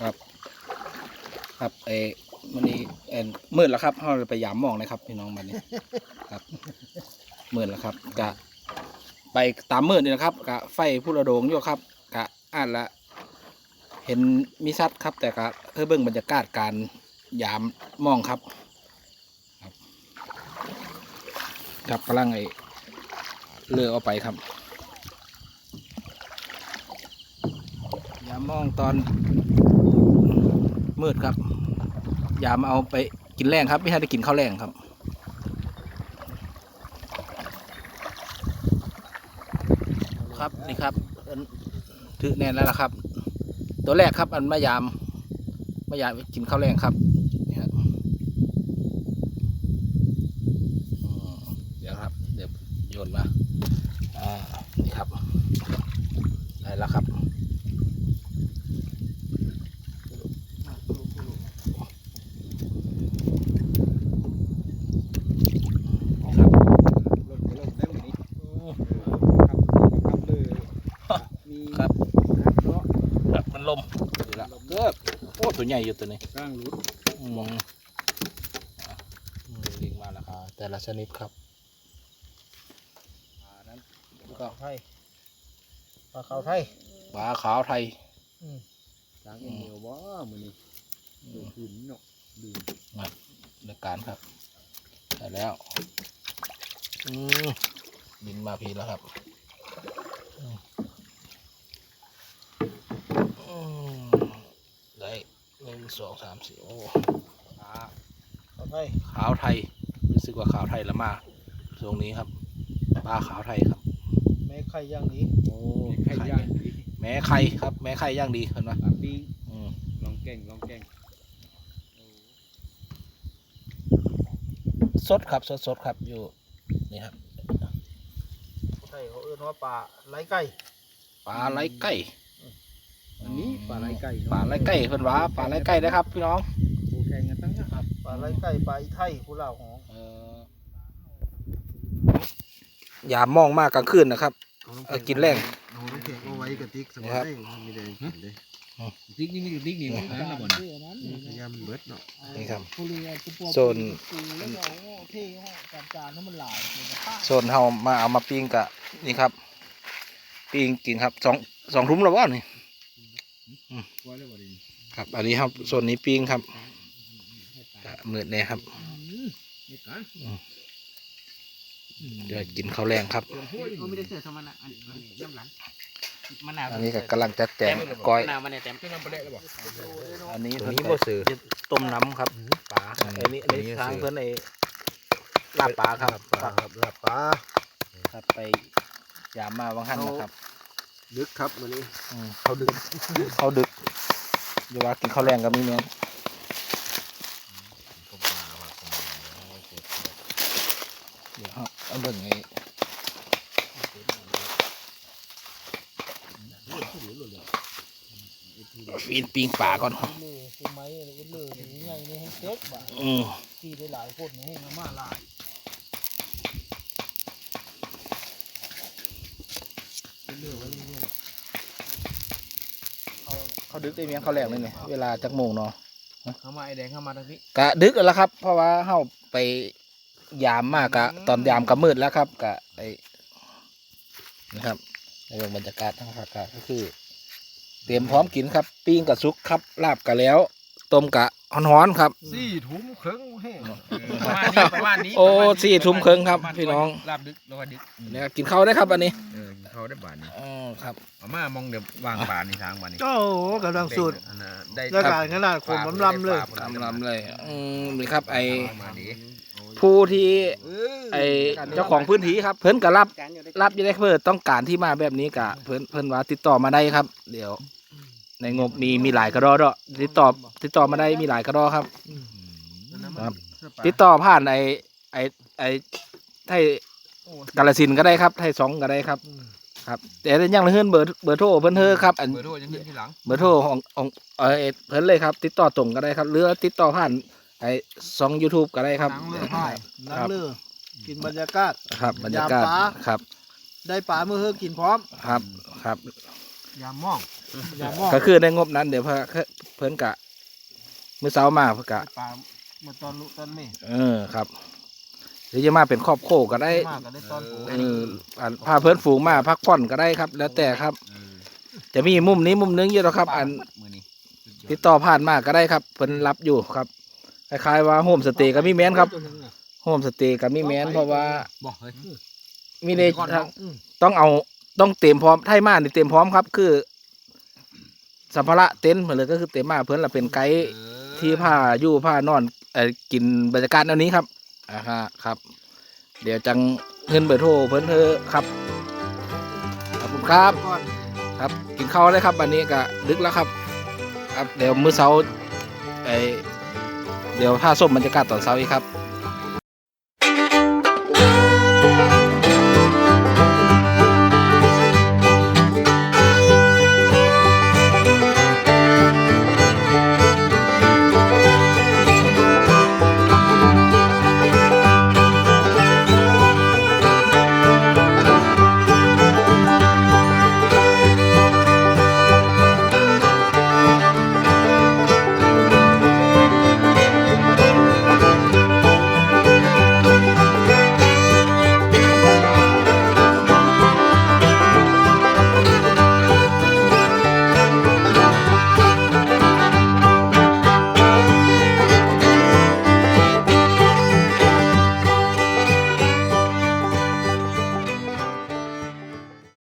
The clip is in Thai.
ครับ ครับเอมันนี้เอ็นมืดแล้วครับเราไปยามมองเลยครับพี่น้องมันนี้ครับมืดแล้วครับกะไปตามมืดนี่นะครับกะไฟผู้ระโดงอยู่ครับกะอ่านละ เห็นมีสัตว์ครับ แต่กะเพื่อเบิ่งบรรยากาศการยามมองครับครับครับกำลังไอเลือเอาไปครับยามมองตอน มืดครับ ยามเอาไปกินแรงครับ ไม่ให้ได้กินข้าวแรงครับ ครับนี่ครับถือแน่นแล้วล่ะครับ ตัวแรกครับ อันมายามมายามกินข้าวแรงครับนี่ครับอืมเดี๋ยวครับ เดี๋ยวโยนมาอ่านี่ครับได้แล้วครับ รถก็เริ่มได้หมดนี้ครับครับเลยมี ครับ เนาะ ครับมันลมอยู่แล้วเลิกโอ้ตัวใหญ่อยู่ตัวนี้ก้างรุดอืมอะอืมลิงมาแล้วครับแต่ละชนิดครับปลานั้นก็ไทยปลาขาวไทยปลาขาวไทยล้างเอ็นเดียวบ่มื้อนี้เดือดหินเนาะดูรายการครับได้แล้วอืมบินมาพีแล้วครับอืมอืมได้หนึ่ งสองสามสี่โอ้ปลาขาวไทยขาวไทยรู้สึกว่าขาวไทยละมากตรงนี้ครับปลาขาวไทยครับ แม่ไข่ย่างนี้โอ้ไข่ย่างดีแม้ไข่ครับ แม้ไข่ย่างดีเห็นไหมปลาปิ้งอืมลองแกงลองแกงสดครับสดสดครับอยู่นี่ครับไข่เขาเอิ้นว่าปลาไหลไก่ปลาไหลไก่อันนี้ ปลาไหลไก่เนะปลาไหลไก่เพิ่นว่าปลาไหลไก่นะครับ พี่น้องโอแข่งกันตั้งนะครับปลาไหลไก่ปลาอีไทยผู้เล่าของเอ่อยามมองมากกลางคืนนะครับ เออกินแรงเอาน้ำแข็งเอาไว้กระติกสนี่บาครับยมีแดงกินเลยติ๊กนี่มีติ๊กนี่นะบ่นพยายามเบิดเนาะนี่ครับ ผู้เรียนผู้ปวโซนปูแล้วก็โอ้เท่ห้องจัดจานน้ำมันหลายเลยนะป้าโซนเฮามาเอามาปิ้งกะนี่ครับปิ้งกินครับสองสองทุ่มแล้ววะนี่ ว่าแล้วบ่ดีครับ อันนี้ครับโซนนี้ปิ้งครับกะมืดแน่ครับนี่กันเดี๋ยวกินข้าวแรงครับ เขาไม่ได้เสือสมณะอันนี้น้ำหลังมะนาวอันนี้ก็กำลังจัดแจงก้อย มะนาวมันเนี่ยเต็มที่นำไปได้แล้วบ่อันนี้ตัวเพิ่นนี้บ่ซื้อต้มน้ำครับปลาอันนี้อันนี้ทางเพิ่นไอ้ลาบปลาครับปลาครับลาบปลาครับไปยามมาวังหันนะครับ ดึกครับวันนี้อืมเขาดึกเขาดึกอย่าว่ากินข้าวแรงกับมีแมนเดี๋ยวเอาเอาเบิ่งไอ้ปีนปิงป่าก่อนเลือคือไม้อะไรก็เลือนี่ไงนี่ให้เซ็กบ่ะอืมที่ได้หลายคนนี่ให้มามาหลาย เขาเขาดึกได้เมียงข้าวแรงเลยเนี่ยเวลาจักโมงเนาะเข้ามาไอแดงเข้ามาทางนี้กะดึกแล้วครับ เพราะว่าเฮาไปยามมากกะตอนยามก็มืดแล้วครับกะไอ้นะครับในเรื่องบรรยากาศทั้งภาคกะก็คือ เตรียมพร้อมกินครับปิ้งกับซุกครับลาบกะแล้ว ต้มกะ ฮ้อนๆครับ สี่ถุงครึ่งแห้งประมาณนี้ประมาณนี้โอ้สี่ทุ่มครึ่งครับพี่น้อง ลาบดึกแล้วก็ดึกเนี่ยกินข้าวได้ครับอันนี้เออเขาได้บาทนี่อ๋อครับ เอามามองเดี๋ยววางบาทนี่ทางบาทนี่โอ้กำลังสุดอันน่ะได้แล้วการขนาดขมลำเลยลำลำเลย อืมนี่ครับ ไอมาดิผู้ที่ไอเจ้าของพื้นที่ครับ เพิ่นก็รับ รับอยังได้เพิ่นต้องการที่มาแบบนี้กะเพิ่นเพิ่นว่าติดต่อมาได้ครับ เดี๋ยว ในงบมีมีหลายกระดอด้วยติดต่อติดต่อมาได้มีหลายกระดอครับ ครับ ติดต่อผ่านไอไอไอไทยกาลสินธุ์ก็ได้ครับ ไทยสองก็ได้ครับ ครับแต่ยังละเฮือนเบอร์เบอร์โทรเพิ่นเฮอครับอัน เบอร์โทรยังขึ้นที่หลัง เบอร์โทรของของเออเพิ่นเลยครับ ติดต่อตรงก็ได้ครับ หรือติดต่อผ่านไอสอง YouTube ก็ได้ครับนั่งเรือพ่ายนั่งเรือกินบรรยากาศ ครับบรรยากาศยามฟ้า ครับ ได้ปลาเมื่อเฮอกินพร้อมครับครับ ยามม่องยามม่องก็คือในงบนั้นเดี๋ยวพอเพิ่นกะมื้อเช้ามาเพิ่นกะปลาเมื่อตอนลุตอนนี้เออครับหรือจะมาเป็นครอบครัวก็ได้มากก็ได้ตอนผมเอออ่าพาเพื่อนฝูงมาพักผ่อนก็ได้ครับ แล้วแต่ครับ จะมีมุมนี้มุมนึงอยู่แล้วครับ อันมือนี้ติดต่อผ่านมาก็ได้ครับเพิ่นรับอยู่ครับคล้ายๆว่าโฮมสเตย์ก็มีแมนครับโฮมสเตย์ก็มีแมนเพราะว่าบอกเฮ้ยมีเลก่อนทางต้องเอา ต้องเต็มพร้อมไทยมานี่เต็มพร้อมครับ คือ สัมภาระเต็นท์เหมือนเลยก็คือเต็มมาเพิ่นละเป็นไกด์ที่ผ้าอยู่ผ้านอนเอ่อกินบรรยากาศแนวนี้ครับอ่าฮะครับ เดี๋ยวจังเงินเบอร์โทรเพิ่นเธอครับขอบคุณครับก่อนครับกินข้าวเลยครับวันนี้ก็ดึกแล้วครับ ครับเดี๋ยวมื้อเช้าไอเดี๋ยวพาส้มบรรยากาศตอนเช้าอีกครับ